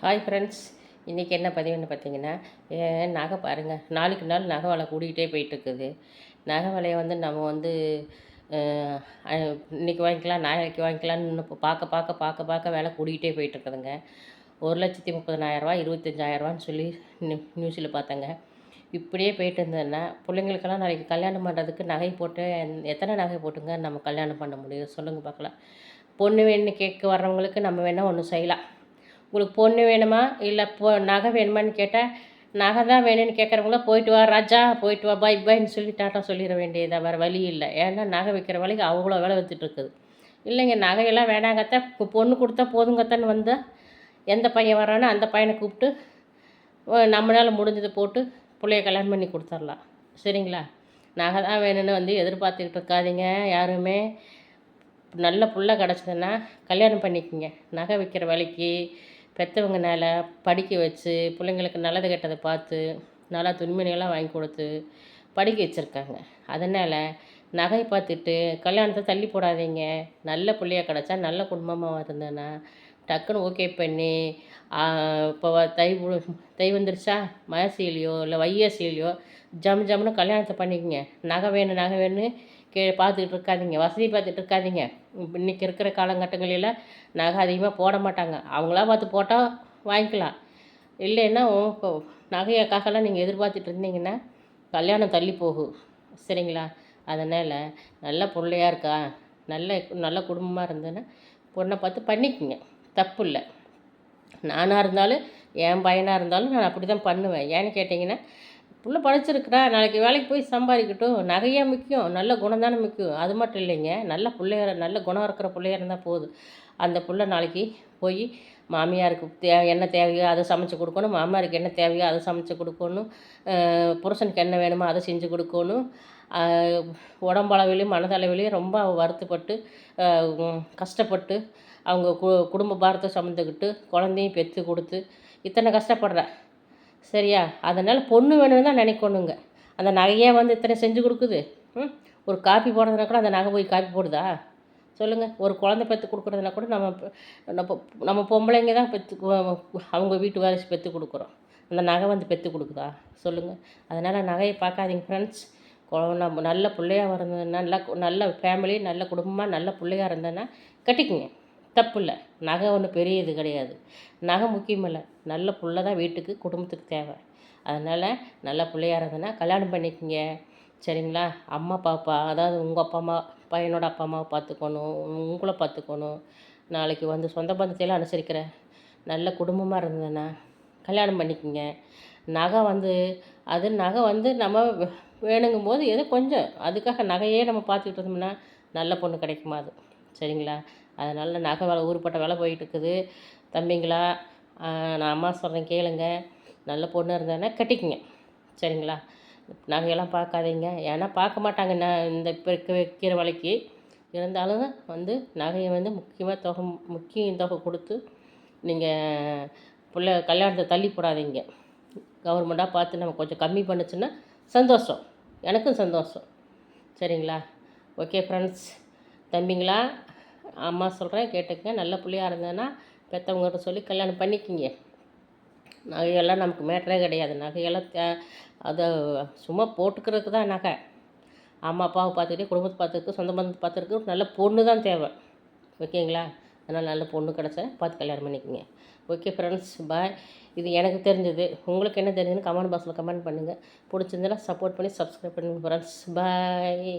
Hi friends இன்றைக்கி என்ன பதிவுன்னு பார்த்தீங்கன்னா நகை பாருங்கள் நாளுக்கு நாள் நகை வலை கூடிக்கிட்டே போயிட்டுருக்குது. நகை வலையை வந்து நம்ம வந்து இன்றைக்கி இன்னைக்கு வாங்கிக்கலாம் நாளைக்கு வாங்கிக்கலாம்னு இன்னும் பார்க்க பார்க்க பார்க்க பார்க்க வேலை கூடிக்கிட்டே போயிட்டுருக்குதுங்க. ஒரு லட்சத்தி முப்பதனாயிரரூவா இருபத்தஞ்சாயிரரூவான்னு சொல்லி நியூ நியூஸில் பார்த்தேங்க. இப்படியே போயிட்டு இருந்ததுன்னா பிள்ளைங்களுக்கெல்லாம் நாளைக்கு கல்யாணம் பண்ணுறதுக்கு நகை போட்டு எத்தனை நகை போட்டுங்க நம்ம கல்யாணம் பண்ண முடியும்? சொல்லுங்கள் பார்க்கலாம். பொண்ணு வேணும்னு கேட்க வர்றவங்களுக்கு நம்ம வேணால் ஒன்று செய்யலாம். உங்களுக்கு பொண்ணு வேணுமா? இல்லை பொ நகை வேணுமான்னு கேட்டால் நகை தான் வேணும்னு கேட்குறவங்கள போயிட்டு வா ராஜா போயிட்டு வா பாய் பைன்னு சொல்லி டாட்டா சொல்லிட வேண்டியதாக வேறு வழி இல்லை. ஏன்னா நகை விற்கிற வழிக்கு அவ்வளோ விலை வித்துட்டு இருக்குது. இல்லைங்க நகையெல்லாம் வேணாங்கத்தான் இப்போ பொண்ணு கொடுத்தா போதுங்கத்தான்னு வந்தால் எந்த பையன் வரானோ அந்த பையனை கூப்பிட்டு நம்மளால் முடிஞ்சதை போட்டு பிள்ளைய கல்யாணம் பண்ணி கொடுத்துர்லாம். சரிங்களா? நகை தான் வேணும்னு வந்து எதிர்பார்த்துக்கிட்டு இருக்காதீங்க யாருமே. நல்ல புள்ள கிடச்சதுன்னா கல்யாணம் பண்ணிக்கோங்க. நகை விற்கிற வேலைக்கு பெற்றவங்கனால படிக்க வச்சு பிள்ளைங்களுக்கு நல்லது கெட்டதை பார்த்து நல்லா துணிமணிகள்லாம் வாங்கி கொடுத்து படிக்க வச்சுருக்காங்க. அதனால் நகை பார்த்துட்டு கல்யாணத்தை தள்ளி போடாதீங்க. நல்ல பிள்ளையா கிடச்சா நல்ல குடும்பமாக இருந்ததுன்னா டக்குன்னு ஓகே பண்ணி இப்போ தை தை வந்துருச்சா? மாசிலையோ இல்லை வையாசிலையோ ஜம் ஜம்னு கல்யாணத்தை பண்ணிக்கோங்க. நகை வேணும் நகை வேணும்னு கே பார்த்துக்கிட்டு இருக்காதிங்க. வசதி பார்த்துட்டு இருக்காதிங்க. இன்றைக்கி இருக்கிற காலகட்டங்களில் நகை அதிகமாக போட மாட்டாங்க. அவங்களா பார்த்து போட்டால் வாங்கிக்கலாம். இல்லைன்னா உங்க நகையக்காகலாம் நீங்கள் எதிர்பார்த்துட்டு இருந்தீங்கன்னா கல்யாணம் தள்ளி போகும் சரிங்களா? அதனால் நல்ல பிள்ளையா இருக்கா? நல்ல நல்ல குடும்பமாக இருந்ததுன்னா பொண்ணை பார்த்து பண்ணிக்கோங்க. தப்பு இல்லை. நானாக இருந்தாலும் என் பையனாக இருந்தாலும் நான் அப்படி தான் பண்ணுவேன். ஏன்னு கேட்டிங்கன்னா புள்ள படிச்சிருக்கிறா நாளைக்கு வேலைக்கு போய் சம்பாதிக்கட்டும். நகையாக முக்கியம் நல்ல குணம் தானே முக்கியம். அது மட்டும் இல்லைங்க நல்ல பிள்ளைய நல்ல குணம் இருக்கிற பிள்ளையா இருந்தால் போதும். அந்த புள்ள நாளைக்கு போய் மாமியாருக்கு தே என்ன தேவையோ அதை சமைச்சு கொடுக்கணும் மாமியாருக்கு என்ன தேவையோ அதை சமைச்சு கொடுக்கணும். புருஷனுக்கு என்ன வேணுமோ அதை செஞ்சு கொடுக்கணும். உடம்பளவிலையும் மனதளவிலையும் ரொம்ப வருத்தப்பட்டு கஷ்டப்பட்டு அவங்க கு குடும்ப பாரத்தை சுமந்துக்கிட்டு குழந்தையும் பெற்று கொடுத்து இத்தனை கஷ்டப்படுறேன் சரியா? அதனால் பொண்ணு வேணும்னு தான் நினைக்கணுங்க. அந்த நகையே வந்து இத்தனை செஞ்சு கொடுக்குது. ம்? ஒரு காப்பி போடுறதுனா கூட அந்த நகை போய் காப்பி போடுதா? சொல்லுங்கள் ஒரு குழந்தை பெற்று கொடுக்குறதுனா கூட நம்ம நம்ம நம்ம பொம்பளைங்க தான் பெற்று அவங்க வீட்டு வாரிசு பெற்று கொடுக்குறோம். அந்த நகை வந்து பெற்று கொடுக்குதா? சொல்லுங்கள் அதனால் நகையை பார்க்காதீங்க ஃப்ரெண்ட்ஸ் நம்ம நல்ல பிள்ளையாக இருந்தது நல்ல நல்ல ஃபேமிலி நல்ல குடும்பமாக நல்ல பிள்ளையா இருந்ததுன்னா கட்டிக்குங்க. தப்பு இல்லை நகை ஒன்றும் பெரிய இது கிடையாது. நகை முக்கியமில்லை. நல்ல புள்ள தான் வீட்டுக்கு குடும்பத்துக்கு தேவை. அதனால் நல்ல பிள்ளையா இருந்ததுன்னா கல்யாணம் பண்ணிக்கோங்க. சரிங்களா? அம்மா பாப்பா அதாவது உங்கள் அப்பா அம்மா பையனோட அப்பா அம்மாவை பார்த்துக்கணும். உங்களை பார்த்துக்கணும். நாளைக்கு வந்து சொந்த பந்தத்தையெல்லாம் அனுசரிக்கிற நல்ல குடும்பமாக இருந்ததுன்னா கல்யாணம் பண்ணிக்கோங்க. நகை வந்து அது நகை வந்து நம்ம வேணுங்கும் போது ஏதோ கொஞ்சம் அதுக்காக நகையே நம்ம பார்த்துக்கிட்டு இருந்தோம்னா நல்ல பொண்ணு கிடைக்குமா அது? சரிங்களா? அதனால் நகை வேலை ஊருப்பட்ட விலை போயிட்டு இருக்குது தம்பிங்களா நான் அம்மா சொல்கிறேன் கேளுங்க. நல்ல பொண்ணு இருந்ததுன்னா கட்டிக்குங்க. சரிங்களா? நகையெல்லாம் பார்க்காதீங்க. ஏன்னா பார்க்க மாட்டாங்க நான் இந்த இப்போ இருக்க வைக்கிற விலைக்கு. இருந்தாலும் வந்து நகையை வந்து முக்கியமாக தொகை முக்கிய தொகை கொடுத்து நீங்கள் பிள்ளை கல்யாணத்தை தள்ளி போடாதீங்க. கவர்மெண்ட்டாக பார்த்து நம்ம கொஞ்சம் கம்மி பண்ணுச்சுன்னா சந்தோஷம். எனக்கும் சந்தோஷம். சரிங்களா? Okay friends. தம்பிங்களா? அம்மா சொல்கிறேன் கேட்டுக்கங்க. நல்ல பிள்ளையாக இருந்ததுன்னா பெற்றவங்ககிட்ட சொல்லி கல்யாணம் பண்ணிக்கிங்க. நகையெல்லாம் நமக்கு மேட்டரே கிடையாது. நகையெல்லாம் தே அதை சும்மா போட்டுக்கிறதுக்கு தான் நகை. அம்மா அப்பாவை பார்த்துக்கிட்டே குடும்பத்தை பார்த்துருக்கு சொந்த பந்தத்தை பார்த்துருக்கு நல்ல பொண்ணு தான் தேவை. ஓகேங்களா? அதனால் நல்ல பொண்ணு கிடச்சா பார்த்து கல்யாணம் பண்ணிக்கோங்க. ஓகே ஃப்ரெண்ட்ஸ் பாய் இது எனக்கு தெரிஞ்சது. உங்களுக்கு என்ன தெரிஞ்சதுன்னு கமெண்ட் பாக்ஸில் கமெண்ட் பண்ணுங்கள் பிடிச்சிருந்தா சப்போர்ட் பண்ணி சப்ஸ்கிரைப் பண்ணுங்கள் ஃப்ரெண்ட்ஸ் பாய்